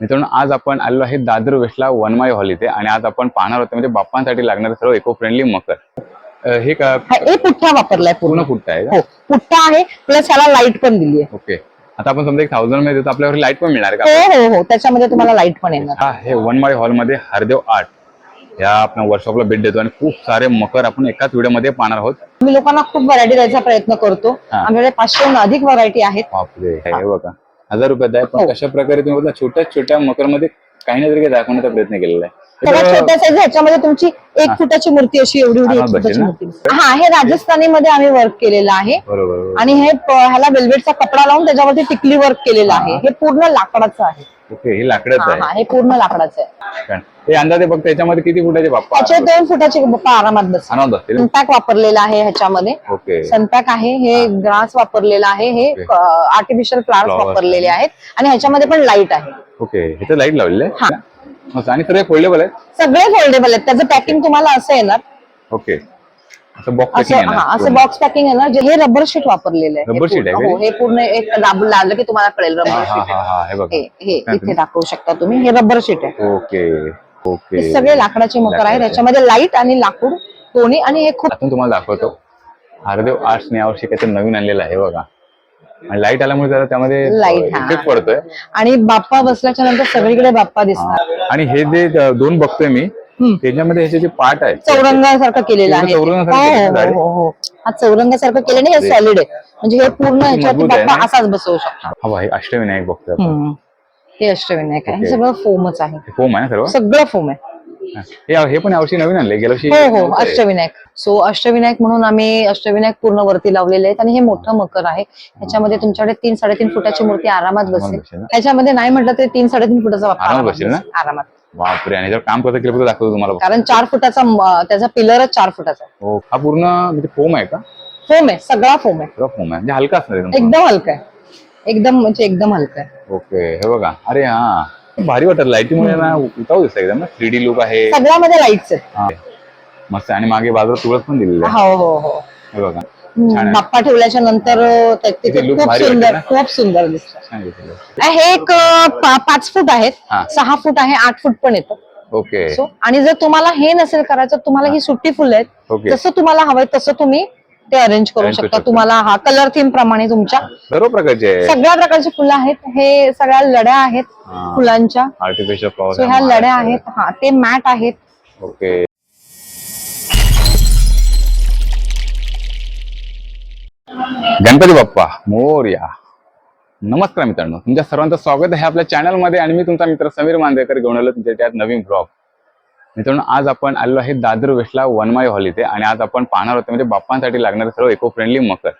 मित्रांनो आज आपण आलेलो आहे दादर वेस्टला वनमाई हॉल इथे आणि आज आपण पाहणार होतो म्हणजे बाप्पांसाठी लागणारे सर्व इको फ्रेंडली मकर हे का हा पुठ्ठा वापरलाय पूर्ण. फुटत आहे हो पुठ्ठा आहे प्लस ह्याला लाइट पण दिली आहे ओके. आता आपण समजा एक थाउजंडमध्ये देतो आपल्यावर लाइट पण मिळणार हो का हो हो त्याच्यामध्ये तुम्हाला लाइट पण येणार. हा हे वनमाळी हॉलमध्ये हरदेव आर्ट. या आपण वर्कशॉपला भेट देतो आणि खूप सारे मकर आपण एकाच व्हिडिओमध्ये पाहणार आहोत. मी लोकांना खूप व्हरायटी द्यायचा प्रयत्न करतो. हा. आमच्याकडे पाचशेहून अधिक व्हरायटी आहेत. हे बघा. हजार रुपयात आहे पण हो. कशा प्रकारे तुम्ही बघा छोट्या छोट्या मकरमध्ये काही ना तरी काही दाखवण्याचा प्रयत्न केलेला आहे सगळ्यात तर- छोट्या साईज ह्याच्यामध्ये तुमची एक. फुटाची मूर्ती अशी एवढी एवढी एक आरामात फुटाची बसेल ना? मूर्ती हा हे राजस्थानी मध्ये आम्ही वर्क केलेलं आहे बरोबर बरोबर. आणि हे प- ह्याला वेल्वेटचा कपडा लावून त्याच्यावरती टिकली वर्क केलेलं आहे हा. पूर्ण लाकडाचं आहे ओके हे लाकडाचं हा आहे हे पूर्ण लाकडाचं आहे. हे अंदाजे फक्त त्याच्यामध्ये किती फुटाचे बाप्पा त्याचे दोन फुटाची बाप्पा आरामात बस आनंद असतील सनपॅक वापरलेला आहे ह्याच्यामध्ये ओके सनपॅक आहे हे ग्रास वापरलेला आहे हे ओके. Artificial flowers Flowers. वापरलेले आहेत आणि ह्याच्यामध्ये पण लाइट आहे ओके हे तर लाइट लावलेले हा. आणि सर्व फोल्डेबल आहे सगळे फोल्डेबल आहेत. त्याचं पॅकिंग तुम्हाला असं येणार. ओके. असं बॉक्स असं हा असं बॉक्स पॅकिंग येणार. जे हे रबर शीट वापरलेलं आहे. हे Rubber sheet आहे का? हो हे पूर्ण एक दाबून लागलं की तुम्हाला कळेल रबर हा शीट हा हा हे बघा. हे हे इथे? दाखवू शकता तुम्ही. हे रबर शीट आहे. Okay okay. हे सगळे लाकडाचे मकर आहे. लाकडाचे. त्याच्यामध्ये लाइट आणि लाकूड दोन्ही आणि हे खूप आतून तुम्हाला दाखवतो. हरदेव आर्ट्सने यावर्षी काहीतरी नवीन आणलेलं आहे बघा. आणि लाइट आल्यामुळे जरा त्यामध्ये हा. इफेक्ट पडतोय आणि बाप्पा बसल्याच्या नंतर सगळीकडे बाप्पा दिसणार हा. आणि हे जे दोन बघतोय मी हम्म. त्याच्यामध्ये ह्याचे जे पार्ट आहेत चौरंगासारखं केलेलं आहे चौरंगासारखं हो, केलेलं आहे. हो, हो, हो. हा चौरंगासारखं केलेलं हे सॉलिड आहे म्हणजे हे पूर्ण मजबूत आहे बाप्पा ना? असाच बसवू शकतो हा हे अष्टविनायक बघतोय आपण. हम्म. हे अष्टविनायक आहे हे ओके. सगळं फोमच आहे हे फोम आहे ना सर्व सगळं फोम आहे हा. पण यावर्षी नवीन आणले गेल्या वर्षी हो हो. अष्टविनायक. सो अष्टविनायक म्हणून आम्ही अष्टविनायक पूर्ण वरती लावलेले आहेत आणि हे मोठं मकर आहे. ह्याच्यामध्ये तुमच्याकडे तीन साडेतीन फुटाची मूर्ती आरामात बसेल. बसेल ना? ह्याच्यामध्ये नाही म्हटलं तरी तीन साडेतीन फुटाचा आरामात आरामात बसेल ना? बसेल. आरामात. बापरे आणि जर काम कसं केलं दाखवतो तुम्हाला कारण चार फुटाचा म- त्याचा पिलरच चार फुटाचा आहे. हो हा पूर्ण म्हणजे फोम आहे का? फोम आहे सगळा फोम आहे. सगळं फोम आहे. म्हणजे हलका असणार एकदम हलका आहे. एकदम म्हणजे एकदम हलका आहे. ओके हे बघा. अरे हा. भारी वाटत. लाईटीमुळे ना उठाव दिसत एकदम ना. थ्री डी लुक आहे. सगळ्यामध्ये लाईट्स हा. मस्त. आणि मागे बाजूला तुळस पण दिलेली आहे. हो हो हो. हे बघा. बाप्पा ठेवल्याच्या नंतर खूप सुंदर? खूप सुंदर दिसतं. हे एक पाच फूट आहेत. सहा फूट आहे आठ फूट पण येतं. ओके. आणि जर तुम्हाला हे नसेल करायचं तुम्हाला ही सुट्टी फुलं आहेत. जसं तुम्हाला हवंय तसं तुम्ही ते अरेंज करू शकता. तुम्हाला हा कलर थीम प्रमाणे तुमच्या सर्व प्रकारचे सगळ्या प्रकारची फुलं आहेत. हे सगळ्या लड्या आहेत. फुलांच्या. आर्टिफिशियल फ्लॉवर ह्या लड्या आहेत. हा ते मॅट आहेत. ओके गणपती बाप्पा मोरया. नमस्कार मित्रांनो. तुमच्या सर्वांचं स्वागत आहे आपल्या चॅनलमध्ये आणि मी तुमचा मित्र समीर मांदेकर. घेऊन आलो तुमच्या त्यात नवीन ब्लॉग मित्रांनो आज आपण आलो आहे दादर वेस्टला वनमाय हॉल इथे आणि आज आपण पाहणार होतो म्हणजे बाप्पांसाठी लागणारे सर्व इको फ्रेंडली मकर.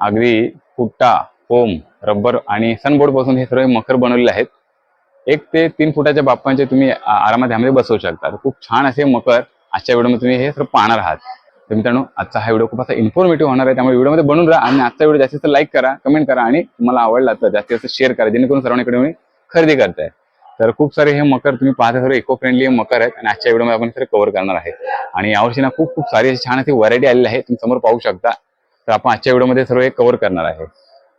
अगदी फुट्टा फोम रबर आणि सनबोर्डपासून हे सर्व मकर बनवलेले आहेत. एक ते तीन फुटाच्या बाप्पांचे तुम्ही आरामात ह्यामध्ये बसवू शकता. तर खूप छान असे मकर आजच्या व्हिडिओमध्ये तुम्ही हे सर्व पाहणार आहात. तर मित्रांनो आजचा हा व्हिडिओ खूप असा इन्फॉर्मेटिव्ह होणार आहे त्यामुळे व्हिडिओमध्ये बनून राहा आणि आजचा व्हिडिओ जास्तीत जास्त लाईक करा कमेंट करा आणि तुम्हाला आवडला तर जास्तीत जास्त शेअर करा जेणेकरून सर्वांकडे तुम्ही खरेदी करताय तर खूप सारे हे मकर तुम्ही पाहता सर्व इको फ्रेंडली मकर आहेत आणि आजच्या व्हिडिओमध्ये आपण सर कव्हर करणार आहे आणि यावर्षी ना खूप खूप सारी अशी छान अशी व्हरायटी आलेली आहे तुम्ही समोर पाहू शकता. तर आपण आजच्या व्हिडिओमध्ये सर्व हे कव्हर करणार आहे.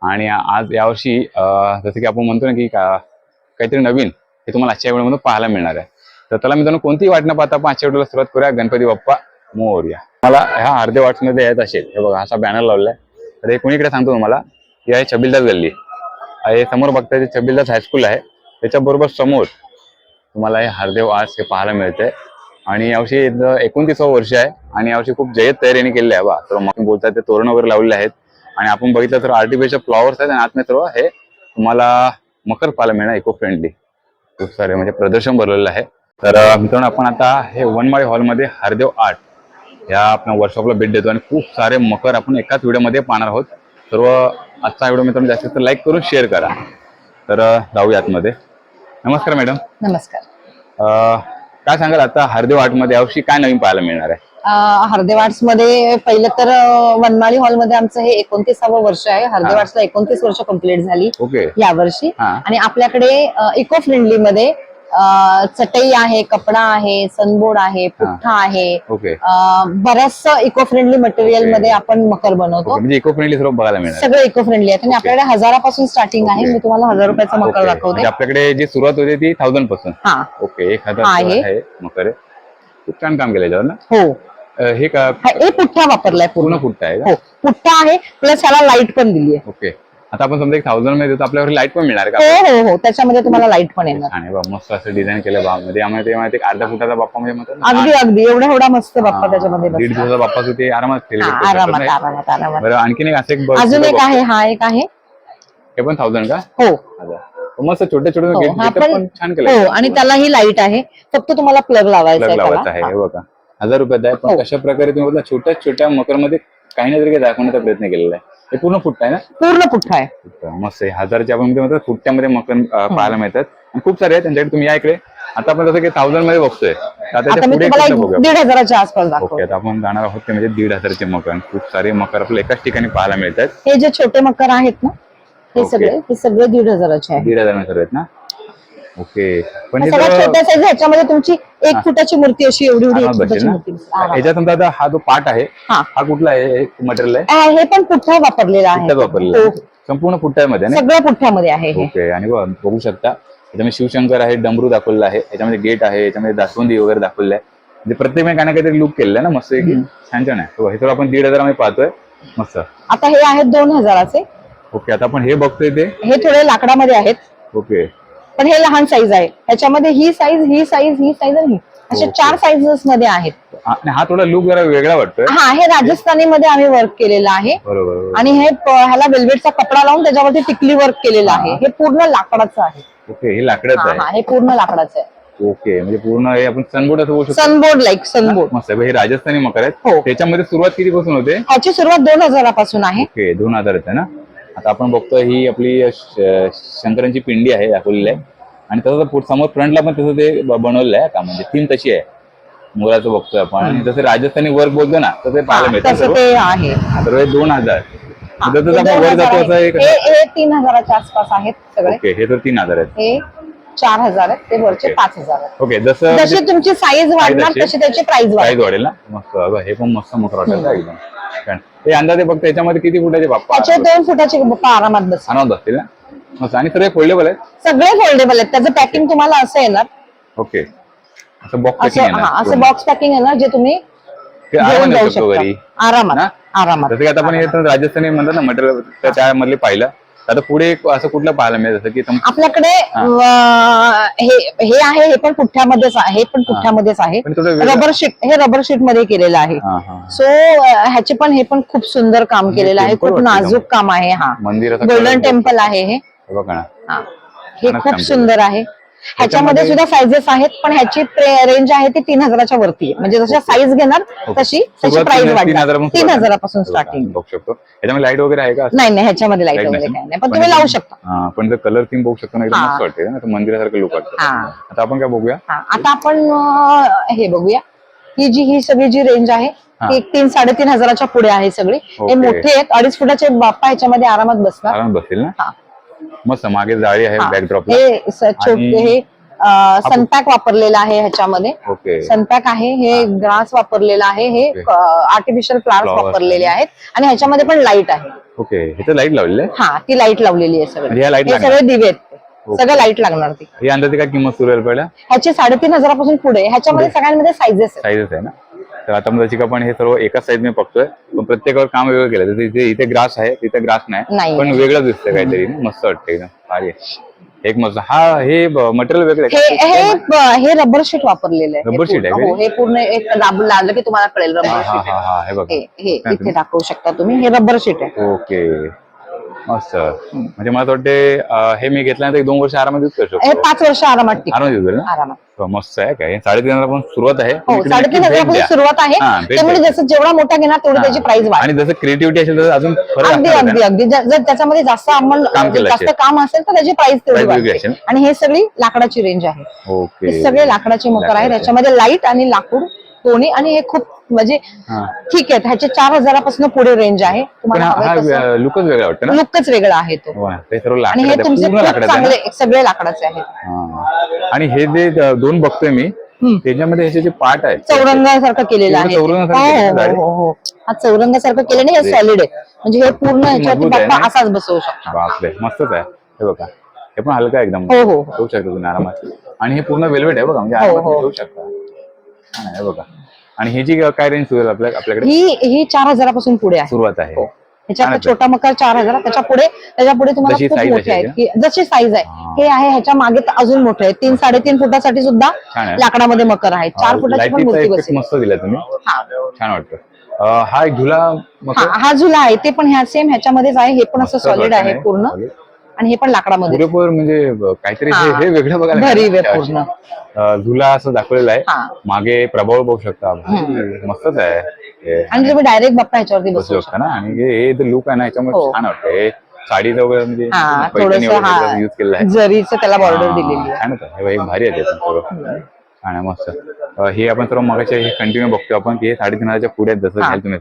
आणि आज यावर्षी जसं की आपण म्हणतो ना की काहीतरी नवीन हे तुम्हाला आजच्या व्हिडिओमध्ये पाहायला मिळणार आहे. तर त्याला मित्रांनो कोणतीही वाट न पाहता आपण आजच्या व्हिडिओला सुरुवात करूया. गणपती बाप्पा मोरया. मला ह्या अर्धे वाट्समध्ये येत असेल. हे बघा असा बॅनर लावलाय तर हे कोणीकडे सांगतो तुम्हाला? की आहे छबिलदास गल्ली. हे समोर बघताय ते छबिलदास हायस्कूल आहे. त्याच्याबरोबर समोर तुम्हाला हे हरदेव आज हे पाहायला मिळते आणि यावर्षी एकोणतीसावं वर्ष आहे. आणि यावर्षी खूप जय्यत तयारीने केलेली आहे. बा तर मग बोलतात ते तोरण वगैरे लावलेले आहेत. आणि आपण बघितलं तर आर्टिफिशियल फ्लॉवर्स आहेत. आणि आतमध्ये सर्व हे तुम्हाला मकर पाहायला मिळणार इको फ्रेंडली खूप सारे म्हणजे प्रदर्शन भरलेलं आहे. तर मित्रांनो आपण आता हे वनमाळी हॉलमध्ये हरदेव आर्ट या आपण वर्कशॉपला भेट देतो. आणि खूप सारे मकर आपण एकाच व्हिडिओमध्ये पाहणार आहोत. सर्व आजचा व्हिडिओ मित्रांनो जास्तीत जास्त लाईक करून शेअर करा. तर जाऊया आतमध्ये. नमस्कार मॅडम. नमस्कार. अं, काय सांगाल आता हरदेव आर्टमध्ये यावर्षी काय नवीन पाहायला मिळणार आहे? हरदेवाड्समध्ये पहिलं तर अं, वनमाळी हॉलमध्ये आमचं हे एकोणतीसावं वर्ष आहे. हरदेवाड्सला एकोणतीस वर्ष कंप्लीट झाली ओके. यावर्षी. हा. आणि आपल्याकडे इको फ्रेंडली मध्ये अं, चटई आहे कपडा आहे सनबोर्ड आहे पुठ्ठा आहे. ओके. बऱ्याचशा इको फ्रेंडली मटेरियल. मध्ये आपण मकर बनवतो. म्हणजे इको फ्रेंडली सर्व बघायला मिळणार. सगळं इको फ्रेंडली आहे. आणि आपल्याकडे हजारापासून स्टार्टिंग आहे. मी तुम्हाला हजार रुपयाचा मकर. दाखवते. म्हणजे आपल्याकडे जी सुरुवात होते ती थाउजंडपासून. ओके एक हजार मकर. खूप छान काम केलं ना? हो. हे का? हा पुठ्ठा वापरलाय पूर्ण. फुटत आहे हो. पुठ्ठा आहे प्लस ह्याला लाइट पण दिली आहे ओके आता आपण समजा एक थाउजंडमध्ये देतो आपल्यावर लाइट पण मिळणार का? हो हो हो. त्याच्यामध्ये तुम्हाला लाइट पण येणार. बा मस्त असं डिझाईन केलं बा. मध्ये आम्हाला ते माहिती अर्धा फुटाचा बाप्पा म्हणजे म्हणतात ना, अगदी अगदी. एवढा एवढा मस्त बाप्पा हा, त्याच्यामध्ये दीड बसला. दिवसाचा बाप्पा ते आरामात हा, शकतात आरामात नाही? आरामात आरामात. बरं आणखीन एक असं एक अजून एक आहे हा एक आहे. हे पण थाउजंड का? हो. मस्त छोटे छोटे हो, गेट हा पण पण छान हो केलं आणि त्याला ही लाइट आहे. फक्त तुम्हाला प्लग लावायचा प्लग आहे लावायचं आहे त्याला. हे बघा. हजार रुपयात आहे पण हो. कशा प्रकारे तुम्ही बघा छोट्या छोट्या मकरमध्ये काही ना तरी काही दाखवण्याचा प्रयत्न केलेला आहे. हे पूर्ण फुटत आहे ना? पूर्ण पुठ्ठा आहे. मस्त आहे. हजारच्या आपण मध्ये म्हणतात फुटत्यामध्ये मकर अं, पाहायला मिळतात. आणि खूप सारे आहेत. त्यांच्याकडे तुम्ही या इकडे. आता आपण जसं की थाउजंडमध्ये बघतोय. तर आता आता त्याच्या मी पुढे तुम्हाला कुठलं एक बघूया दीड हजाराच्या आसपास ओके आता आपण जाणार आहोत ते म्हणजे दीड हजारचे मकर खूप सारे मकर आपल्याला एकाच ठिकाणी पाहायला मिळतात. हे जे छोटे मकर आहेत ना हे ओके. सगळे हे सगळे दीड हजाराचे आहे दीड हजार आहेत ना? ओके. पण हे सगळ्यात छोट्या ह्याच्यामध्ये तुमची एक हा. फुटाची मूर्ती अशी एवढी एवढी एक फुटाची मूर्ती. याच्यात समजा आता हा जो पार्ट आहे हा. हा कुठला आहे? मटेरियल आहे? हे पण पुठ्ठा वापरलेला आहे. पुट्ट्यात वापरलेला हो. संपूर्ण पुट्ट्यामध्ये ना सगळं पुठ्ठ्यामध्ये आहे हे. ओके आणि बघ- बघू शकता याच्यामध्ये शिवशंकर आहे डमरू दाखवलेला आहे याच्यामध्ये गेट आहे याच्यामध्ये दासवंदी वगैरे दाखवलेलं आहे. म्हणजे प्रत्येक काही ना काहीतरी लुक केलेलं आहे ना मस्त की छान छान आहे. हो, हे तर आपण दीड हजारामध्ये पाहतोय. मस्त. आता हे आहेत दोन हजाराचे. ओके आता आपण हे बघतोय ते. हे थोडे लाकडामध्ये आहेत. ओके. पण हे लहान साईज आहे. ह्याच्यामध्ये ही साईज ही साईज ही साईज आणि असे. चार साईजेस मध्ये आहेत. हा थोडा लुक जरा वेगळा वाटतोय. हा हे राजस्थानी मध्ये आम्ही वर्क केलेलं आहे. बरोबर बरोबर. आणि हे प- ह्याला वेल्वेटचा कपडा लावून त्याच्यावरती टिकली वर्क केलेलं आहे. हे. पूर्ण लाकडाचं आहे. ओके हे लाकडाचं हा आहे. हा पूर्ण लाकडाचं आहे. ओके म्हणजे पूर्ण हे आपण सनबोर्ड असं बोलू शकतो. सनबोर्ड लाईक सनबोर्ड मस्त आहे. हे राजस्थानी मकर आहेत. हो. त्याच्यामध्ये सुरुवात किती पासून होते? ह्याची सुरुवात दोन हजारापासून आहे. ओके दोन हजार ना? आता आपण बघतोय ही आपली शंकरांची पिंडी आहे दाखवलेली आहे. आणि तसं समोर फ्रंटला पण तसं ते बनवलेलं आहे. का म्हणजे थीम तशी आहे. मोराचं बघतोय आपण. आणि जसं राजस्थानी वर्क बोलतो ना तसं पाहायला हा, मिळतं सर्व. ते आहे. सर्व हे दोन हजार वर जातो आहे. असं एक तीन हजाराच्या आसपास आहेत सगळे. ओके हे तर तीन हजार आहेत. हे चार हजार आहेत. ते वरचे. पाच हजार ओके जसं जशी तुमची साईज वाढणार? तशी त्याची प्राइस प्राइस वाढेल ना? मस्त. अगं, हे पण मस्त मोठं वाटत एकदम. छान. हे अंदाजे फक्त याच्यामध्ये किती फुटाचे बाप्पा? त्याचे दोन फुटाचे बाप्पा आरामात बस आरामात असतील ना मस्त. आणि सर्व फोल्डेबल आहेत? सगळे फोल्डेबल आहेत. त्याचं पॅकिंग तुम्हाला असं येणार. ओके असं बॉक्स असं हा असं बॉक्स पॅकिंग येणार जे तुम्ही घेऊन घेऊन जाऊ शकतो घरी. शकता आरामात ना? आरामात. जसं की आता आपण हे तर राजस्थानी म्हणतात ना मटेरियल त्यामधले पाहिलं. आता पुढे असं कुठलं पाहायला मिळेल? जसं की तुम- आपल्याकडे अं, हे हे आहे हे पण पुठ्ठ्यामध्येच आहे हे पण पुठ्ठ्यामध्येच आहे. पण थोडं वेगळं- रबर शीट हे रबर शीटमध्ये केलेलं आहे. हा हा सो ह्याचे पण हे पण खूप सुंदर काम केलेलं आहे. temple खूप वाटतं नाजूक काम आहे हा. मंदिराचं गोल्डन टेम्पल आहे हे. हे बघा ना. हा. हे खूप सुंदर आहे. ह्याच्यामध्ये सुद्धा साईजेस आहेत पण ह्याची रेंज आहे ती तीन हजाराच्या वरती आहे. म्हणजे जशा साईज घेणार तशी त्याची प्राइस वाढणार. तीन. हजारापासून स्टार्टिंग बघू शकतो. याच्यामध्ये लाइट वगैरे आहे का? नाही नाही ह्याच्यामध्ये लाइट वगैरे? काही नाही. पण तुम्ही लावू शकता. हा पण जर कलर थीम बघू शकतो ना एकदम वाटते. ना मंदिरासारखं लुक. आता आपण काय बघूया? आता आपण हे बघूया. ही जी ही सगळी जी रेंज आहे. ती एक तीन साडेतीन हजाराच्या पुढे आहे सगळी. हे. मोठे आहेत. अडीच फुटाचे बाप्पा ह्याच्यामध्ये आरामात बसणार. बसतील ना. मस्त मागे जाळी आहे हा. बॅकड्रॉप हे स- छोटे आणि- हे सनपॅक वापरलेला आहे ह्याच्यामध्ये. ओके. सनपॅक आहे हे ग्रास वापरलेला आहे हे ओके. आर्टिफिशियल फ्लावर्स Flowers वापरलेले आहे. आहेत. आणि ह्याच्यामध्ये पण लाइट आहे. ओके. हे तर लाइट लावलेले आहे? हा ती लाइट लावलेली आहे या सगळे light हे लागणार? सगळे दिवे आहेत ओके. सगळं लाइट लागणार ती. ही अंदाजे काय किंमत सुरू आहे पहिल्या? ह्याची साडेतीन हजारापासून पुढे ह्याच्यामध्ये सगळ्यांमध्ये साईजेस आहेत. साईजच आहे ना? तर आता जशी का आपण हे सर्व एकाच साईज मी बघतोय. पण प्रत्येकावर काम वेगळं केलं. जसं इथे इथे ग्रास आहे तिथे ग्रास नाही. पण वेगळं दिसतं काहीतरी. मस्त वाटतं एकदम. भारी. एक मस्त हा हे मटेरियल वेगळं हे आहे. हे हे रबर शीट वापरलेलं आहे. Rubber sheet आहे हो हे पूर्ण एक दाब लागलं की तुम्हाला कळेल रबर शीट हा बघा. हे इथे दाखवू शकता तुम्ही. हे रबर शीट आहे. ओके. मस्त. म्हणजे मला वाटते हे मी घेतल्यानंतर एक दोन वर्ष आरामात यूज करू हे शकतो पाच वर्ष आरामात टिक आरामात यूज होईल ना? आरामात. हो, मस्त आहे काय? साडेतीन हजार पण सुरुवात आहे. हो साडेतीन नक्की भेट हजारापासून द्या. सुरुवात आहे. हा, भेट त्यामुळे द्या. जसं जेवढा मोठा घेणार तेवढी त्याची प्राइस वाढ आणि जसं क्रिएटिव्हिटी असेल तर अजून फरक अगदी असणार अगदी? अगदी. जर जर त्याच्यामध्ये जास्त अंमल काम केलं जास्त असेल. काम असेल तर त्याची प्राइस तेवढी Price वेगळी वाढते. असेल. आणि हे सगळी लाकडाची रेंज आहे. ओके हे सगळे लाकडाचे मकर आहे. लाकडाचे. त्याच्यामध्ये लाइट आणि लाकूड दोन्ही आणि हे खूप म्हणजे हा ठीक आहे ह्याचे चार हजारापासून पुढे रेंज आहे तुम्हाला हा. हा लुकच वेगळा वाटतं ना लुकच वेगळा आहे तो हो आणि हे आहे, तुमचे आहे? चांगले सगळे लाकडाचे आहेत हा. आणि हे जे दोन बघतोय मी. त्याच्यामध्ये ह्याचे जे पार्ट आहेत चौरंगासारखं केलेलं एवढं आहे चौरंगासारखं हो, केलेलं आहे? हो, हो, हो. हा चौरंगासारखं केलेलं हे सॉलिड आहे म्हणजे हे पूर्ण ह्याच्यावरती आहे बाप्पा? असाच बसवू शकता बापरे मस्तच आहे हे बघा हे पण हलका आहे एकदम हो, हो. शकता तुम्ही आरामात आणि हे पूर्ण वेलवेट आहे बघा म्हणजे हो, आरामात हो. शकता आहे हे बघा आणि ह्याची काय रेंज सुरू आपल्या आपल्याकडे? ही ही चार हजारापासून पुढे आहे. सुरुवात आहे. ह्याच्यात आहे. छोटा मकर चार हजार त्याच्या पुढे त्याच्या पुढे तुम्हाला खूप मोठे आहेत की जशी साईज आहे. हा. हे आहे ह्याच्या मागे तर अजून मोठे आहे. तीन साडेतीन फुटासाठी सुद्धा. लाकडामध्ये मकर आहे. चार फुटाची पण मूर्ती बसेल. मस्त दिला तुम्ही. हा. छान वाटतं. हा एक झुला हा हा झुला आहे. ते पण ह्या सेम ह्याच्यामध्येच आहे. हे पण असं सॉलिड आहे पूर्ण. आणि हे पण लाकडामध्ये. पुरेपूर म्हणजे काहीतरी हे वेगळं बघायला भरीव पूर्ण. अं, झुला असं दाखवलेला आहे. मागे प्रभाव बघू शकता मस्तच आहे. हे आणि तुम्ही डायरेक्ट बाप्पा ह्याच्यावरती बसू शकता ना. आणि हे हे जे लुक आहे ना याच्यामुळे हो. छान वाटतं हे साडीचं वगैरे म्हणजे हा पैठणी थोडस वगैरे युज केलेलं आहे. जरीचं त्याला बॉर्डर दिलेली आहे. हे बघ, भारी आहे ते पण सर्व. छान आहे मस्त. अं, हे आपण सर्व मगाच्या हे कंटिन्यू बघतो आपण की हे साडेतीन हजारच्या पुढे आहेत जसं हा. घ्याल तुम्ही.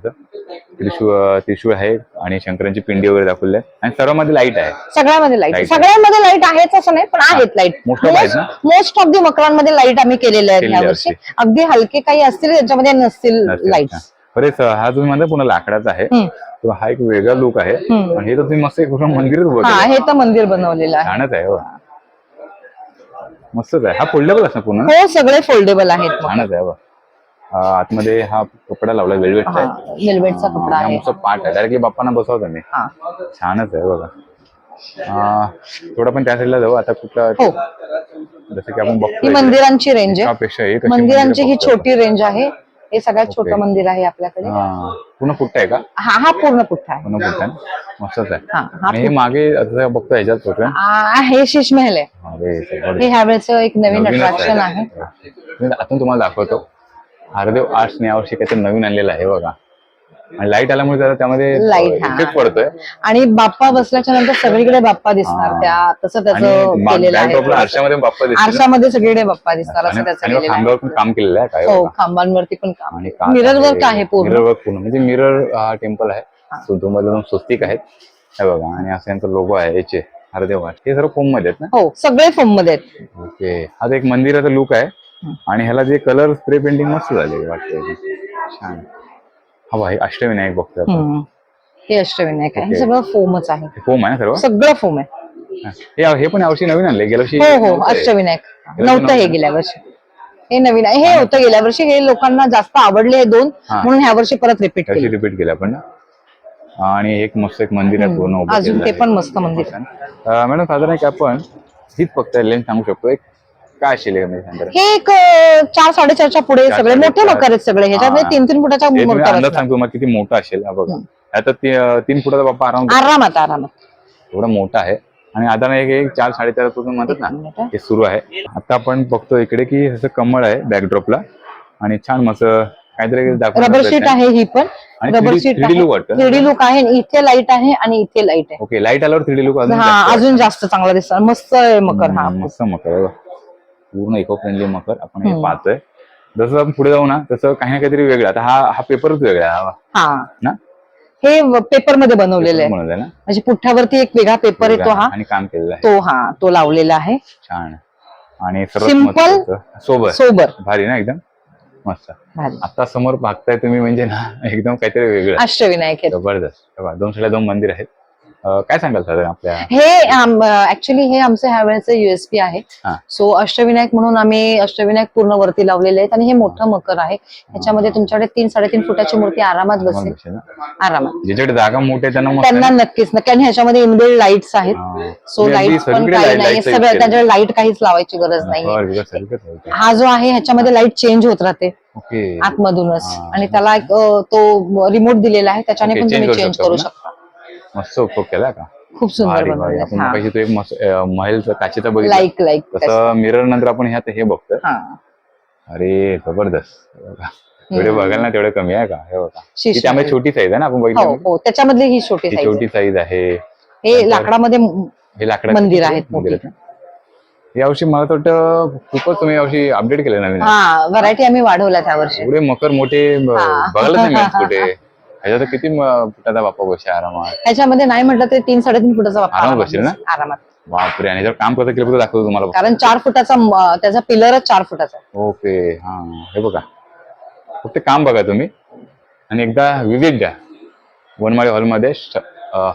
त्रिशूळ त्रिशूळ आहे आणि शंकरांची पिंडी वगैरे दाखवली आहे. आणि सर्वांमध्ये लाइट आहे. सगळ्यामध्ये लाइट. सगळ्यामध्ये लाइट आहेच असं नाही पण आहेत लाइट आहेत ना? मोस्ट ऑफ दी मकरांमध्ये लाइट आम्ही केलेले आहेत केलेले या वर्षी. असते. अगदी हलके काही असतील त्याच्यामध्ये नसतील लाइट. बरेच हा. तुम्ही म्हणता पुन्हा लाकडाचा आहे तो हा एक वेगळा लुक आहे. आणि हे तर तुम्ही मस्त एक मंदिरच हा बघा हे तर मंदिर बनवलेलं आहे. छानच आहे हो. मस्तच आहे. हा फोल्डेबल असणार पूर्ण? हो सगळे फोल्डेबल आहेत. छानच आहे अं, आतमध्ये हा कपडा लावला वेलवेटचा आहे वेल्वेटचा कपडा हा आहे. मस्त पाठ आहे. डायरेक्टली बाप्पांना बसवतो मी. हा. छानच आहे बघा. अं, थोडं पण त्या साईडला जाऊ. आता कुठला हो. जसं की आपण ही बघतो मंदिरांची रेंज आहे. त्यापेक्षा एक अशी मंदिरांची ही बघतोय. छोटी रेंज आहे. हे सगळ्यात छोटं. मंदिर आहे आपल्याकडे. हा. पूर्ण पुट्टा आहे का? हा हा पूर्ण पुठ्ठा आहे. पूर्ण पुट्टा आहे? मस्तच आहे. हा आणि मागे आता बघतो ह्याच्यात फोटो आ, हे शिश महल आहे. अरे. हे ह्यावेळेचं एक नवीन अट्रॅक्शन आहे. मी आतून तुम्हाला दाखवतो. हरदेव आर्ट्सने यावर्षी काहीतरी नवीन आणलेलं आहे बघा. आणि लाइट आल्यामुळे जरा त्यामध्ये हा. इफेक्ट पडतोय. आणि बाप्पा बसल्याच्या नंतर सगळीकडे बाप्पा दिसणार हा. त्या. तसं त्याचं आणि केलेलं backdropला आहे आरशामध्ये बाप्पा दिसतील ना? आरशामध्ये सगळीकडे बाप्पा दिसणार असं आणि त्याचं आणि केलेलं आहे. खांबावर पण काम केलेलं आहे काय हो बघा. खांबांवरती पण काम आणि काच मिरर वर्क आहे पूर्ण. मिरर वर्क पूर्ण. म्हणजे मिरर हा टेम्पल आहे. तुम्हाला दोन स्वस्तिक आहेत. हे बघा आणि असं यांचा लोगो आहे याचे हरदेव आर्ट हे सर्व फोममध्ये आहेत ना? हो सगळे फोममध्ये आहेत. ओके हा तर एक मंदिराचा लुक आहे आणि ह्याला जे कलर स्प्रे पेंटिंग मस्त झाले वाटतं छान. हा हे अष्टविनायक बघतोय आपण. हम्म. हे अष्टविनायक आहे. हे. सगळं फोमच आहे. फोम आहे ना सर्व? सगळं फोम आहे. हे. हे पण यावर्षी नवीन आणले गेल्या वर्षी हो हो. नव्हतं. अष्टविनायक. नव्हतं. हे गेल्या वर्षी. हे नवीन आहे. हे होतं गेल्या वर्षी. हे लोकांना जास्त आवडले हे दोन. हा. म्हणून ह्या वर्षी परत रिपीट रिपीट केलं. आपण. आणि एक मस्त एक मंदिर आहे पूर्ण उभं अजून केलेलं ते आहे. पण मस्त मंदिर आहे. अं, मॅडम साधारण एक आपण हीच फक्त लेन्थ सांगू शकतो. एक काय असेल हे एक अं, चार साडेचारच्या पुढे चार, सगळे मोठे साडेचार. मकर आहेत सगळे. ह्याच्यामध्ये हा. तीन तीन फुटाच्या हे तुम्ही मूर्त्या अंदाज. सांगतो तुम्हाला किती मोठा असेल हा बघा. आता ती- अं, तीन फुटाचा बाप्पा आराम आरामात आरामात. एवढा मोठा आहे. आणि आता एक एक चार साडेचारपासून म्हणतात ना हा. सुरू आहे. आता आपण बघतो इकडे की असं कमळ आहे बॅकड्रॉपला आणि छान मस्त काहीतरी रबर शीट आहे. ही पण. Rubber 3D sheet 3D look वाटतं. थ्री लुक आहे आणि इथे लाइट आहे आणि इथे लाइट आहे. ओके लाइट आल्यावर थ्री लुक अजून हा जास्त अजून जास्त चांगला दिसणार मस्त आहे मकर हा. मस्त मकर आहे बघ. पूर्ण इको फ्रेंडली मकर आपण हे पाहतोय. जसं आपण पुढे जाऊ ना तसं काही ना काहीतरी वेगळं. आता हा हा पेपरच वेगळा आहे हा. हा. ना? हे पेपरमध्ये बनवलेलं आहे. ना? म्हणजे पुठ्ठावरती एक वेगळा पेपर येतो हा. आणि काम केलेलं आहे. तो हा तो लावलेला आहे. छान. आणि. महत्त्वाचं, सोबर. सोबर. भारी ना एकदम? मस्त. आता समोर बघताय तुम्ही म्हणजे ना एकदम काहीतरी वेगळं. अष्टविनायक जबरदस्त. हे दोन साडे दोन मंदिर आहेत. काय सांगाल साधारण आपल्या हे ऍक्च्युली हे आमचं ह्या वेळेचं युएसपी आहे. सो अष्टविनायक म्हणून आम्ही अष्टविनायक पूर्ण वरती लावलेले आहेत आणि हे मोठं मकर आहे ह्याच्यामध्ये तुमच्याकडे तीन साडेतीन फुटाची मूर्ती आरामात बसेल? आरामात ज्याच्याकडे जागा मोठी त्यांना? नक्कीच नक्की आणि ह्याच्यामध्ये इनबिल्ड लाईट्स आहेत हा. सो लाइट पण काही नाही सगळं त्याच्याकडे लाइट काहीच लावायची गरज. नाही. हा जो आहे ह्याच्यामध्ये लाइट चेंज होत राहते आतमधूनच. आणि त्याला एक तो रिमोट दिलेला आहे त्याच्याने पण तुम्ही चेंज करू? शकता मस्त उपयोग केला का? खूप सुंदर आपण. पाहिजे तो एक मस्त महलचा काचेचा बघितला. लाईक लाईक तसं मिरर नंतर आपण ह्यात हे बघतोय. हा. अरे जबरदस्त. हे बघा. जेवढे बघाल ना तेवढे कमी आहे का? हे बघा. ती त्यामध्ये छोटी साईज आहे ना आपण हो बघितलं? हो त्याच्यामधली ही छोटी ती साईज छोटी साईज आहे. हे लाकडामध्ये हे लाकडा मंदिर आहेत मोठी. यावर्षी मला तर वाटतं खूपच तुम्ही यावर्षी अपडेट केलं नवीन. हा व्हरायटी आम्ही वाढवल्या त्या वर्षी. एवढे मकर मोठे ब- हा. बघायलाच नाही मिळत कुठे. ह्याच्यात किती म- फुटाचा बाप्पा बसे आरामात? ह्याच्यामध्ये नाही म्हटलं तरी तीन साडेतीन फुटाचा बाप्पा आरामात बसेल ना? आरामात. बापरे आणि जर काम कसं केलं तर दाखवतो तुम्हाला कारण चार फुटाचा म- त्याचा पिलरच चार फुटाचा आहे. ओके हा हे बघा. फक्त काम बघा तुम्ही. आणि एकदा विजिट द्या. वनमाळी हॉलमध्ये श- अं,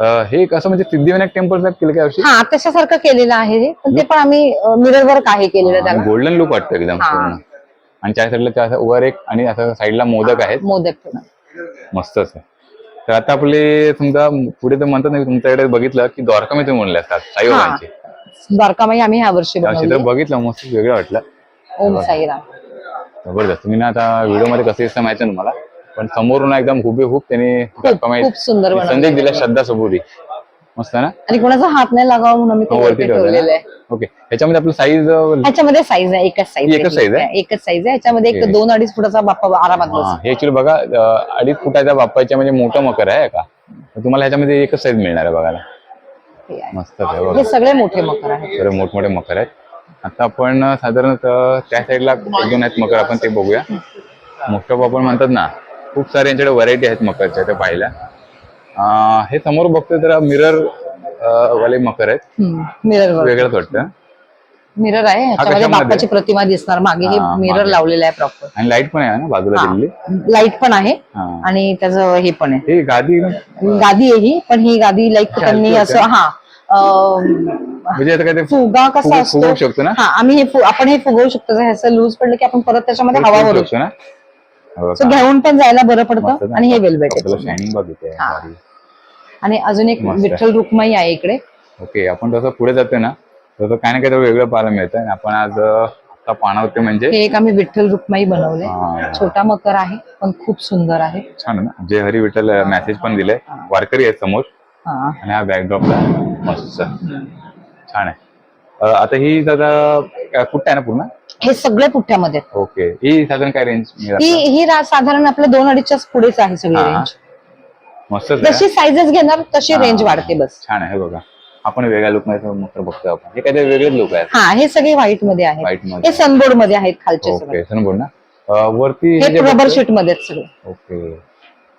अं, हे कसं म्हणजे सिद्धिविनायक टेम्पल केलं काय वर्षी हा तशासारखं केलेलं आहे हे. पण ते पण आम्ही मिरर वर्क आहे केलेलं त्याला. गोल्डन लुक वाटतं एकदम हा. पूर्ण. आणि त्या साईडला असं वर एक आणि असं साईडला मोदक आहेत. मोदक मस्तच आहे. तर आता आपले समजा पुढे तर म्हणतात नाही तुमच्याकडे बघितलं की द्वारकामी तुम्ही म्हणले असतात साईबाबांचे द्वारकामाई आम्ही ह्या वर्षी बघितलं मस्त वेगळं वाटलं. ओम साईराम. जबरदस्त. तुम्ही ना आता व्हिडिओमध्ये कसं दिसतं माहिती ना तुम्हाला? पण समोरून एकदम हुबेहूब त्यांनी द्वारकामाई सुंदर संदेश दिला श्रद्धा सबुरी. मस्त ना? आणि कोणाचा हात नाही लागावा म्हणून मी ते वरती ठेवलेलं आहे. ओके ह्याच्यामध्ये आपलं साईज ह्याच्यामध्ये साईज आहे एकच साईज एकच size आहे? एकच साईज आहे. ह्याच्यामध्ये एक. दोन अडीच फुटाचा बाप्पा आरामात हे ऍक्च्युली बघा अडीच फुटाच्या बाप्पाच्या म्हणजे मोठं मकर आहे का? तुम्हाला ह्याच्यामध्ये एकच साईज मिळणार आहे बघायला. मस्त हे सगळे मोठे मकर आहेत. सर्व मोठमोठे मकर आहेत. आता आपण साधारणतः त्या साईडला एक दोन आहेत मकर आपण ते बघूया. मोठं आपण म्हणतात ना खूप सारे यांच्याकडे व्हरायटी आहेत मकरच्या त्या पाहिल्या. हे समोर बघतोय जरा मिरर वाले मकर आहेत. मिरर वेगळंच वाटतं. मिरर आहे ह्याच्यामध्ये कशामध्ये? बाप्पाची प्रतिमा दिसणार. मागे हे हा, मिरर मागे. लावलेलं आहे प्रॉपर आणि लाइट पण आहे ना बाजूला दिलेली? लाइट पण आहे हा. आणि त्याचं हे पण आहे. हे गादी गादी आहे ही पण ही गादी लाईक त्यांनी. असं हा अं, म्हणजे आता काय ते फुगा कसा फुगू- असतो? फुगवू शकतो ना? हा आम्ही हे फु- आपण हे फुगवू शकतो. जर ह्याचं लूज पडलं की आपण परत त्याच्यामध्ये हवा भरू. शकतो ना? हो सो? घेऊन पण जायला बरं मस्त पडतं ना. आणि हे वेलवेट आपल्याला शायनिंग बघ इथे हा. भारी. आणि अजून एक मस्त. आहे. विठ्ठल रुक्माई आहे इकडे. ओके आपण जसं पुढे जातोय ना तसं काही ना काही तर वेगळं पाहायला मिळतं आणि आपण आज अं, आता पाहणार होते म्हणजे हे एक आम्ही विठ्ठल रुक्माई बनवले. हा. छोटा मकर आहे पण खूप सुंदर आहे. छान आहे ना? जय हरी विठ्ठल मेसेज पण दिलाय. वारकरी आहेत समोर. हा. आणि हा बॅकड्रॉपला मस्त. छान आहे. अं, आता ही दादा कुठं आहे ना पूर्ण? हे सगळे पुठ्यामध्ये आहेत. ओके. ही साधारण काय रेंज ही ही रा- साधारण आपल्या दोन अडीचच्या पुढेच आहे सगळी हा. रेंज मस्तच जशी आहे साईजेस घेणार तशी. रेंज वाढते बस. छान आहे बघा. आपण वेगळ्या लुकमध्ये मस्त बघतोय आपण. हे काहीतरी वेगळेच लोक आहेत. हा हे सगळे व्हाईटमध्ये आहेत. व्हाईटमध्ये. हे सनबोर्डमध्ये आहेत खालचे सगळे. ओके बोल ना? अं, वरती हे हे रबर बघतोय- शीटमध्ये सगळे. ओके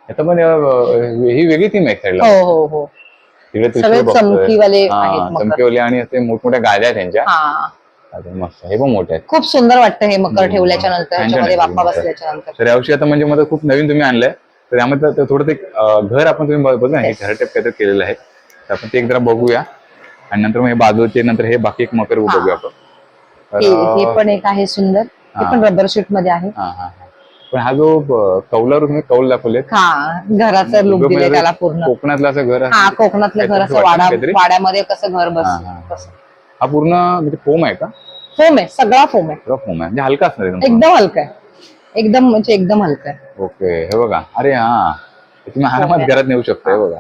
आता पण अं, ही वेगळी थीम आहे साईडला हो हो हो. तिकडे त्रिशूळ सगळे बघतोय. चमकीवाले हा, आहेत मकर. चमकीवाले आणि असे मोठमोठ्या गाद्या आहेत त्यांच्या. हा. अरे मस्त. हे पण मोठे आहेत. खूप सुंदर वाटतं हे मकर ठेवल्याच्या नंतर छान छान ह्याच्यामध्ये आहे. बाप्पा. बसल्याच्या नंतर तर यावर्षी आता म्हणजे मला खूप नवीन तुम्ही आणलंय. तर यामध्ये ते थोडं ते घर आपण तुम्ही बघ- हे. घर टाईप काहीतरी केलेलं आहे. तर आपण ते एक जरा बघूया. आणि नंतर मग हे बाजूचे नंतर हे बाकी एक मकर. बघूया आपण. हे हे पण एक आहे सुंदर. हे. पण रबर शीटमध्ये आहे. हा हा हा. पण हा जो अं, कौलावर तुम्ही कौल दाखवले हा घराचं लुक दिलंय त्याला पूर्ण. कोकणातलं असं घर हा असं- कोकणातलं घर असं वाडा काहीतरी? वाड्यामध्ये कसं घर बस हा, हा, हा. हा पूर्ण म्हणजे फोम आहे का? फोम आहे सगळा फोम आहे. फोम आहे. म्हणजे हलका असणार एकदम एकदम हलका आहे. एकदम म्हणजे एकदम हलका आहे. ओके हे बघा. अरे हा. हे तुम्ही आरामात आहे. घरात नेऊ शकता हे बघा.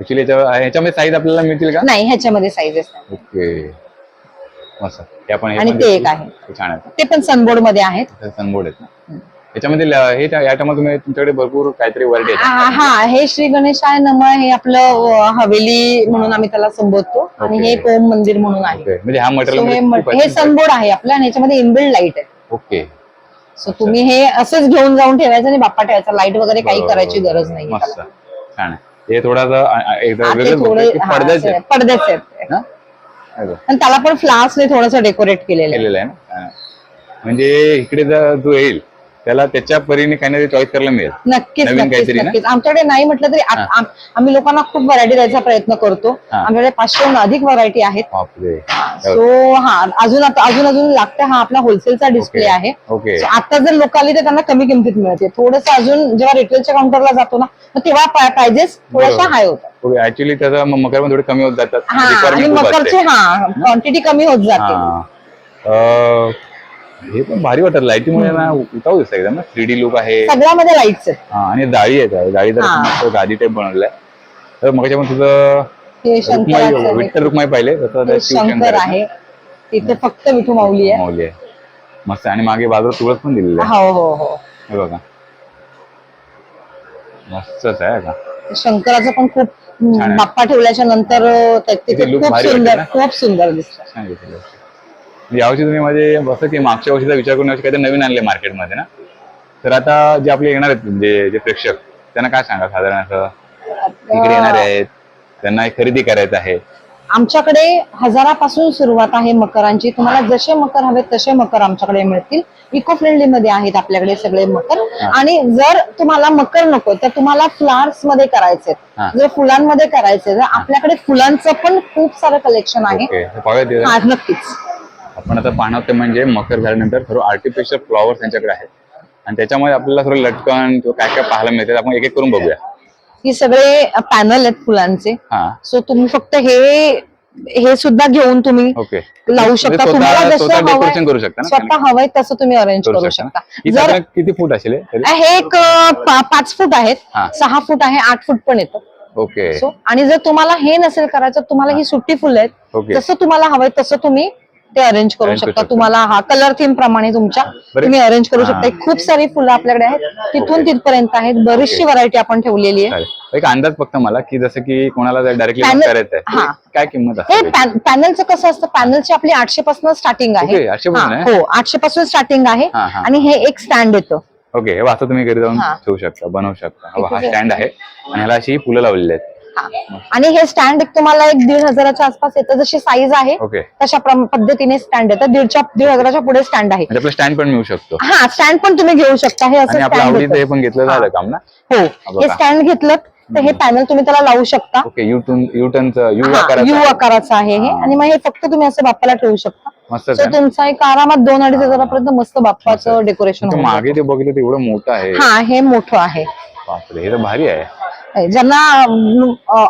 ऍक्च्युली ह्याच्यामध्ये साईज आपल्याला मिळतील का? नाही ह्याच्यामध्ये साईजेस नाही. ओके. मस्त. हे आपण हे आणि ते. एक आहे. हे छान आहे. ते पण सनबोर्डमध्ये आहेत. सनबोर्ड आहेत ना. याच्यामध्ये ल- हे त्या- या टायमात तुम्ही तुमच्याकडे भरपूर काहीतरी आ, आहे हा हे श्री गणेशाय नम हे आपलं अ, हवेली म्हणून आम्ही त्याला संबोधतो. आणि ओके. हे ओम मंदिर म्हणून आहे. म्हणजे ह्या So हे मटेरियल म- हे सनबोर्ड आहे आपलं आणि ह्याच्यामध्ये इनबिल्ड लाइट आहे. ओके. सो तुम्ही हे असंच घेऊन जाऊन ठेवायचं आणि बाप्पा ठेवायचा. लाइट वगैरे काही करायची. गरज नाही मस्त. छान आहे. हे थोडासा ते पडद्याचे आहेत. आणि त्याला पण फ्लावर्सने थोडंसं डेकोरेट केलेलं आहे. केलेलं आहे ना? हा. म्हणजे इकडे जर जो येईल त्याला त्याच्या परीने काही ना काही चॉईस करायला मिळेल नक्कीच नवीन नक्कीच काहीतरी ना? नक्कीच आमच्याकडे नाही म्हटलं तरी आ- आम- आम्ही लोकांना खूप व्हरायटी द्यायचा प्रयत्न करतो हा. आमच्याकडे पाचशेहून अधिक व्हरायटी आहेत बापरे सो हा अजून आता अजून अजून लागतं हा आपला होलसेलचा डिस्प्ले. आहे ओके So, आता जर लोक आली तर त्यांना कमी किमतीत मिळते थोडस अजून जेव्हा रिटेलच्या काउंटरला जातो ना मग तेव्हा प्राइजेस थोड्याशा बरोबर. हाय होतात ऍक्च्युली त्याचा मकर पण थोडे कमी होत जातात हा आणि Requirement खूप मकरचे. हा क्वांटिटी कमी होत जाते हा. अं, हे पण भारी वाटत. लाईटीमुळे ना उठाव दिसत एकदम ना. थ्री डी लुक आहे. सगळ्यामध्ये लाईट्स आहेत. हा, आणि जाळी आहे जाळी तर हा. मस्त गादी टाईप बनवलाय तर मग पण तुझं रुक्माई शंकराचं. विठ्ठल रुक्माई पाहिले. तसं ते शंकर आहे आहे. तिथे फक्त विठू माऊली आहे. मौली आहे. मस्त. आणि मागे बाजूला तुळस पण दिलेली आहे. हो हो हो. हे बघा. मस्तच आहे का शंकराचं पण खूप छान आहे. बाप्पा ठेवल्याच्या नंतर अं, त्या- तिथे किती look खूप भारी वाटते सुंदर ना? खूप सुंदर दिसतं. सांगितलं यावर्षी तुम्ही म्हणजे बसं की मागच्या वर्षीचा विचार करून यावर्षी काहीतरी नवीन आणले मार्केटमध्ये ना? तर आता जे आपले येणार आहेत म्हणजे जे प्रेक्षक त्यांना काय सांगा साधारण असं? इकडे येणार आहेत त्यांना खरेदी करायचं आहे. आमच्याकडे हजारापासून सुरुवात आहे मकरांची. तुम्हाला जसे मकर हवेत तसे मकर आमच्याकडे मिळतील. इको फ्रेंडली मध्ये आहेत आपल्याकडे सगळे मकर. आणि जर तुम्हाला मकर नको तर तुम्हाला फ्लावर्समध्ये करायचे. जर फुलांमध्ये करायचे तर आपल्याकडे फुलांचं पण खूप सारं कलेक्शन आहे. नक्कीच. आपण आता पाहणार ते म्हणजे मकर झाल्यानंतर सर्व आर्टिफिशियल फ्लॉवर्स त्यांच्याकडे आहेत. आणि त्याच्यामध्ये आपल्याला सर्व लटकन किंवा काय काय पाहायला मिळतात आपण एक एक करून बघूया. ही सगळे पॅनल आहेत फुलांचे. हा. सो तुम्ही फक्त हे हे सुद्धा घेऊन तुम्ही ओके लावू म्हणजे शकता. स्वतः- तुम्हाला जसं स्वतः डेकोरेशन हवंय करू शकता ना स्वतः हवंय तसं तुम्ही अरेंज करू शकता? ही जर साधारण किती फूट असेल हे? तरी? हे एक अं, पा- पाच फूट आहेत. सहा फूट आहे आठ फूट पण येतं. ओके सो आणि जर तुम्हाला हे नसेल करायचं तुम्हाला ही सुट्टी फुलं आहेत. ओके जसं तुम्हाला हवंय तसं तुम्ही ते अरेंज करू शकता. तुम्हाला हा कलर थीम प्रमाणे तुमच्या तुम्ही अरेंज करू. शकता. खूप सारी फुलं आपल्याकडे आहेत. तिथून. तिथपर्यंत आहेत. बरीचशी व्हरायटी आपण ठेवलेली आहे. एक अंदाज फक्त मला की जसं की कोणाला डायरेक्टली Panel- करायचं आहे हा. काय किंमत हे पॅनलचं कसं असतं? पॅनलची आपली आठशे पासून स्टार्टिंग आहे. ओके, 800 पासून हा, आठशे पासून स्टार्टिंग आहे. हा, हा. आणि हे एक स्टँड येतं. ओके हे असं तुम्ही घरी जाऊन. ठेवू शकता बनवू शकता. हा- स्टँड आहे. आणि ह्याला अशी फुलं लावलेली आहेत. हा. आणि हे स्टँड तुम्हाला एक दीड हजाराच्या आसपास येतं. जशी साईज आहे ओके तशा प्रम- पद्धतीने स्टँड येतं. दीडच्या दीड हजाराच्या पुढे स्टँड आहे. म्हणजे आपलं स्टँड पण मिळू शकतो. हा स्टँड पण तुम्ही घेऊ शकता. हे आणि असं आपल्या स्टँड आवडीचं हे पण घेतलं झालं काम ना? हो. बघा. हे स्टँड घेतलं तर हे पॅनल तुम्ही त्याला लावू शकता. ओके यू आकाराचं यू आहे. आकाराचं आहे हे. हा. आणि मग हे फक्त तुम्ही असं बाप्पाला ठेवू शकता. मस्तच सो आहे. ना? तुमचा एक आरामात दोन अडीच हजारापर्यंत मस्त बाप्पाचं डेकोरेशन मागे ते बघितलं ते एवढं मोठं आहे. हा हे मोठं आहे. बापरे हे तर भारी आहे. ज्यांना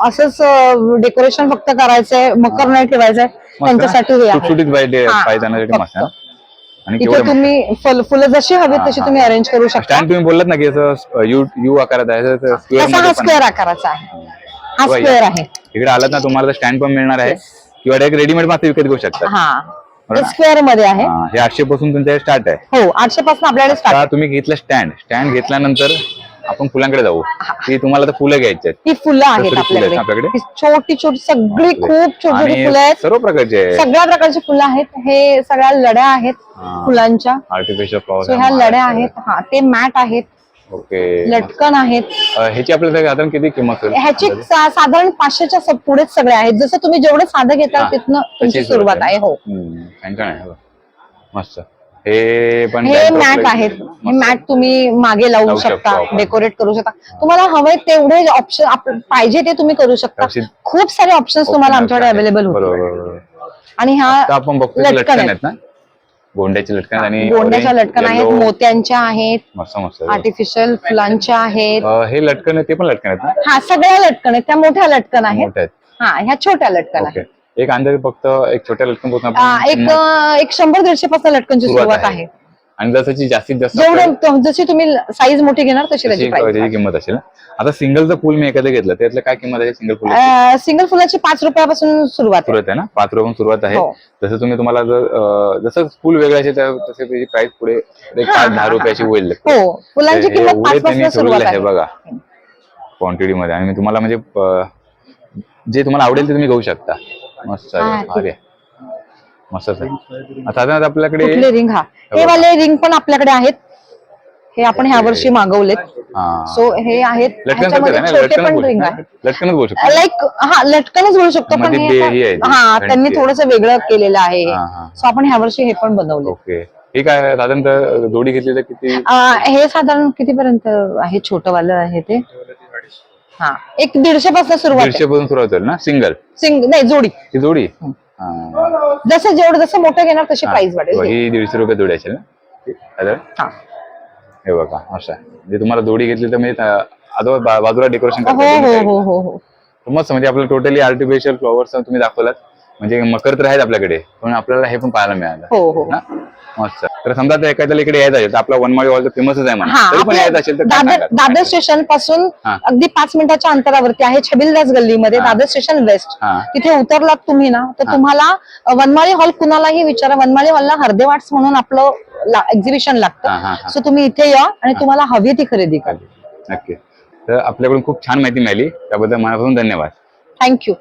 असंच डेकोरेशन फक्त करायचंय मकर नाही ठेवायचंय? त्यांच्यासाठी हे इथे तुम्ही फल फुलं जशी हवी तशी. तुम्ही अरेंज करू शकता. तुम्ही बोललात ना की यू यू आकारात आहे हा. स्क्वेअर आकाराचा आहे? हा. स्क्वेअर आहे. इकडे आलात ना तुम्हाला स्टँड पण मिळणार आहे. किंवा डायरेक्ट रेडीमेड मात्र विकत घेऊ शकता? स्क्वेअरमध्ये आहे. हा, आठशे पासून तुमच्या स्टार्ट आहे. हो आठशे पासून आपल्याकडे तुम्ही घेतलं स्टँड स्टँड घेतल्यानंतर आपण फुलांकडे जाऊ. की तुम्हाला तर फुलं घ्यायची आहेत. ही फुलं आहेत आपल्याकडे. आपल्याकडे? छोटी छोटी सगळी खूप छोटी छोटी फुलं आहेत. सर्व प्रकारचे. सगळ्या प्रकारची फुलं आहेत. हे सगळ्या लड्या आहेत हा. फुलांच्या. आर्टिफिशियल सो ह्या फ्लॉवर लड्या आहेत. हा ते मॅट आहेत. ओके. लटकन आहेत. अं, ह्याची आपल्याला साधारण किती किंमत होईल ह्याची सा- साधारण पाचशेच्या स- पुढेच सगळे आहेत. जसं तुम्ही जेवढे साधं हा. घेता तिथनं तुमची सुरुवात आहे. हो. हम्म, छान छान आहे. हो. मस्त. हे पण हे मॅट आहेत हे. मॅट तुम्ही मागे लावू लावू शकतो शकता आपण. डेकोरेट करू शकता तुम्हाला हवंय तेवढे ऑप्शन पाहिजे ते तुम्ही करू शकता अशी- खूप सारे ऑप्शन्स तुम्हाला आमच्याकडे. अवेलेबल होते बरोबर बरोबर. आणि ह्या आता आपण बघतो लटकन लटकन आहेत. आहेत ना गोंड्याचे लटकन आणि गोंड्याच्या orange, लटकन आहेत yellow. मोत्यांच्या आहेत मस्त मस्त आहे. आर्टिफिशियल फुलांच्या आहेत अं, हे लटकन आहे ते पण लटकन आहेत ना हा सगळ्या लटकन आहेत त्या मोठ्या लटकन आहेत मोठे आहेत हा ह्या छोट्या लटकन आहेत ओके एक अंदाजे फक्त एक छोट्या लटकनपासून आ, एक अं, एक शंभर दीडशे पासून लटकनची सुरुवात सुरुवात आहे. आहे. आणि जसं जास्तीत जास्त जेवढे आपल्याला तुम- जशी तुम्ही साईज मोठी घेणार तशी त्याची त्याची प्राइस त्याची किंमत असेल. ना आता सिंगलचं फुल मी एखादं घेतलं त्यातलं काय किंमत आहे सिंगल फुल सिंगल फुलाची पाच रुपयापासून सुरुवात आहे. सुरुवात आहे ना? पाच रुपयापासून सुरुवात आहे. हो. जसं तुम्ही तुम्हाला जर अं, जसं फुल वेगळं असेल त्या तसे त्याची प्राइस पुढे एक पाच दहा रुपयाची होईल. हो. फुलांची हे किंमत एवढे पाच त्यांनी पासून सुरुवात ठेवलेलं आहे आहे. बघा. क्वांटिटी मध्ये. आणि मी तुम्हाला म्हणजे अं, जे तुम्हाला आवडेल ते तुम्ही घेऊ शकता. मस्त हा, आहे आहे मस्तच आहे. आता आपल्याकडे कुठले रिंग हा? हे. वाले रिंग पण आपल्याकडे आहेत. हे आपण ह्या वर्षी मागवलेत. हा. सो हे आहेत. लटकन ह्याच्यामध्ये सारखं आहे छोटे पण रिंग आहेत. ना? लटकनच बोलू शकतो. लाईक हा लटकनच बोलू शकतो पण मध्ये हे हे आहे. ते, हा घंटी त्यांनी आहे. थोडस वेगळं केलेलं आहे. हा, हा. सो आपण ह्या वर्षी हे पण बनवले ओके हे काय साधारणतः जोडी घेतली तर किती? हे साधारण कितीपर्यंत आहे छोटं वालं आहे ते? हा. एक दीडशे पासून सुरुवात आहे. दीडशे पासून सुरुवात होईल ना? सिंगल सिंग नाही जोडी. ही जोडी? हं. जसं जेवढं जसं मोठं घेणार तशी हा. प्राइस वाढेल. ही दीडशे रुपये जोडी असेल ना? हा. हे बघा असं आहे. म्हणजे तुम्हाला जोडी घेतली तर म्हणजे आजोबा बा- बाजूला डेकोरेशन हो हो हो हो हो. मस्त म्हणजे आपल्याला टोटली आर्टिफिशियल फ्लॉवर्स तुम्ही दाखवलात. म्हणजे मकर तर आहेत आपल्याकडे पण आपल्याला हे पण पाहायला मिळालं. हो हो. ना? मस्त. तर समजा एखाद्याला इकडे यायचं असेल तर आपला वनमाळी हॉल तर फेमसच आहे म्हणा. तरी पण आपल्या यायचं असेल तर काय दादर सांगाल? दादर स्टेशनपासून हा. अगदी पाच मिनिटाच्या अंतरावरती आहे छबिलदास गल्लीमध्ये. दादर स्टेशन वेस्ट हा. तिथे उतरलात तुम्ही ना तर. तुम्हाला अ, वनमाळी हॉल कुणालाही विचारा. वनमाळी हॉलला हर्देवाट्स म्हणून आपलं एक्झिबिशन हा, हा, लागतं हा. सो तुम्ही इथे या आणि तुम्हाला हवी ती खरेदी करा. नक्की. तर आपल्याकडून खूप छान माहिती मिळाली. त्याबद्दल मनापासून धन्यवाद. थँक्यू